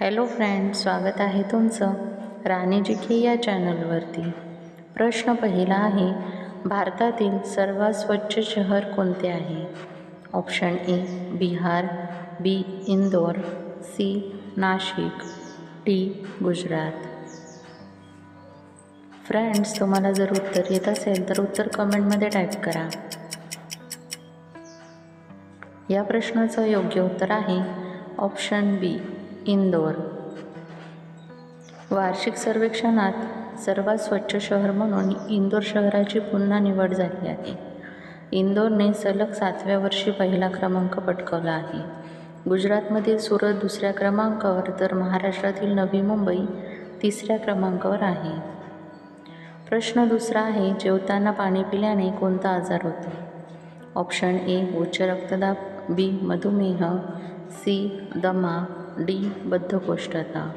Hello friend स्वागत आहे तुमचं राणी जिके या चॅनलवरती. प्रश्न पहिला आहे भारतातील सर्वात स्वच्छ शहर कोणते आहे? Option A Bihar B Indore C Nashik D Gujarat. Friends तुम्हाला जर उत्तर येत असेल तर उत्तर कमेंटमध्ये टाईप करा. या प्रश्नाचं योग्य उत्तर आहे ऑप्शन बी इंदोर. वार्षिक सर्वेक्षणात सर्वात स्वच्छ शहर म्हणून इंदोर शहराची पुन्हा निवड झाली आहे. इंदोरने सलग सातव्या वर्षी पहिला क्रमांक पटकावला आहे. गुजरातमधील सुरत दुसऱ्या क्रमांकावर तर महाराष्ट्रातील नवी मुंबई तिसऱ्या क्रमांकावर आहे. प्रश्न दुसरा आहे जेवताना पाणी पिल्याने कोणता आजार होतो? ऑप्शन ए उच्च रक्तदाब बी मधुमेह सी दमा डी बद्धकोष्ठता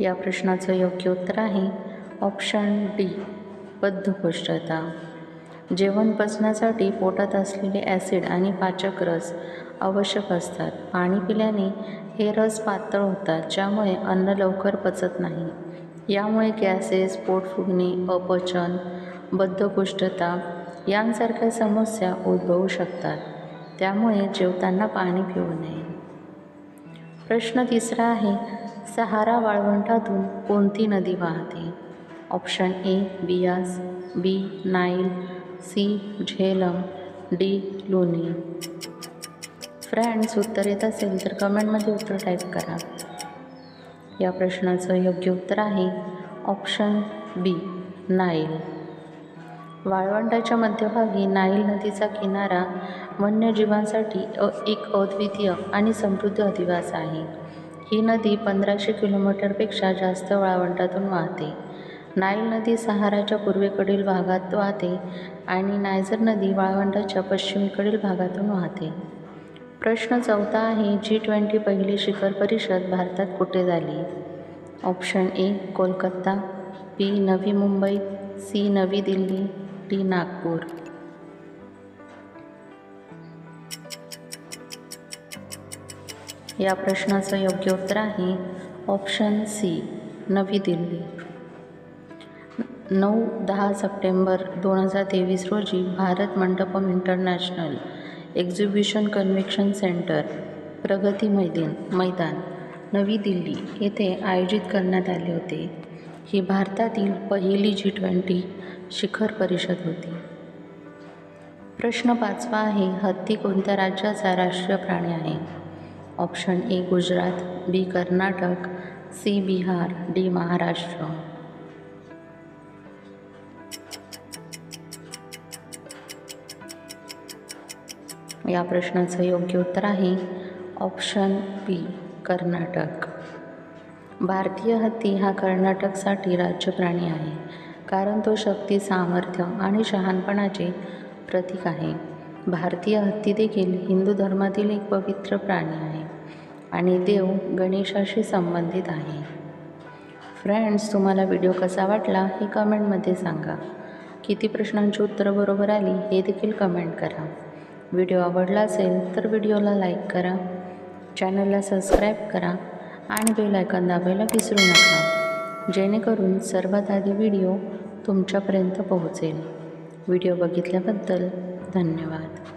या प्रश्नाचं योग्य उत्तर आहे ऑप्शन डी बद्धकोष्ठता जेवण पचण्यासाठी पोटात असलेले ॲसिड आणि पाचक रस आवश्यक असतात. पाणी पिल्याने हे रस पातळ होतात ज्यामुळे अन्न लवकर पचत नाही. यामुळे गॅसेस पोट फुगणे अपचन बद्धकोष्ठता यांसारख्या समस्या उद्भवू शकतात. त्यामुळे जेवताना पाणी पिऊ नये. प्रश्न तिसरा आहे सहारा वाळवंटातून कोणती नदी वाहते? Option A Beas B Nile C Jhelum D Luni. Friends उत्तर येत असेल तर कमेंटमध्ये उत्तर टाईप करा. या प्रश्नाचं योग्य उत्तर आहे ऑप्शन बी नाईल. वाळवंटाच्या मध्यभागी नाईल नदीचा किनारा वन्यजीवांसाठी अ एक अद्वितीय आणि समृद्ध अधिवास आहे. ही नदी पंधराशे किलोमीटरपेक्षा जास्त वाळवंटातून वाहते. नाईल नदी सहाराच्या पूर्वेकडील भागात वाहते आणि नायजर नदी वाळवंटाच्या पश्चिमेकडील भागातून वाहते. प्रश्न चौथा आहे जी ट्वेंटी पहिली शिखर परिषद भारतात कुठे झाली? Option A Kolkata B Navi Mumbai C नवी दिल्ली. टी नागपूर. या प्रश्नाचं योग्य उत्तर आहे ऑप्शन सी नवी दिल्ली. नऊ दहा सप्टेंबर दोन हजार तेवीस रोजी Bharat Mandapam international exhibition convention centre Pragati Maidan Maidan. नवी दिल्ली येथे आयोजित करण्यात आले होते. ही भारतातील पहिली जी ट्वेंटी शिखर परिषद होती. प्रश्न पाचवा आहे हत्ती कोणत्या राज्याचा राष्ट्रीय प्राणी आहे? Option A Gujarat B Karnataka C Bihar D Maharashtra. या प्रश्नाचं योग्य उत्तर आहे ऑप्शन बी. कर्नाटक. भारतीय हत्ती हा कर्नाटकसाठी राज्य प्राणी आहे कारण तो शक्ती सामर्थ्य आणि शहाणपणाचे प्रतीक आहे. भारतीय हत्ती देखील हिंदू धर्मातील एक पवित्र प्राणी आहे आणि देव गणेशाशी संबंधित आहे. फ्रेंड्स तुम्हाला व्हिडिओ कसा वाटला हे कमेंटमध्ये सांगा. किती प्रश्नांची उत्तरं बरोबर आली हे देखील कमेंट करा. व्हिडिओ आवडला असेल तर व्हिडिओला लाईक करा. चॅनलला सबस्क्राईब करा आणि बेल आयकॉन दाबायला विसरू नका. जेणेकरून सर्वात आधी व्हिडिओ तुमच्यापर्यंत पोहोचेल. व्हिडिओ बघितल्याबद्दल धन्यवाद.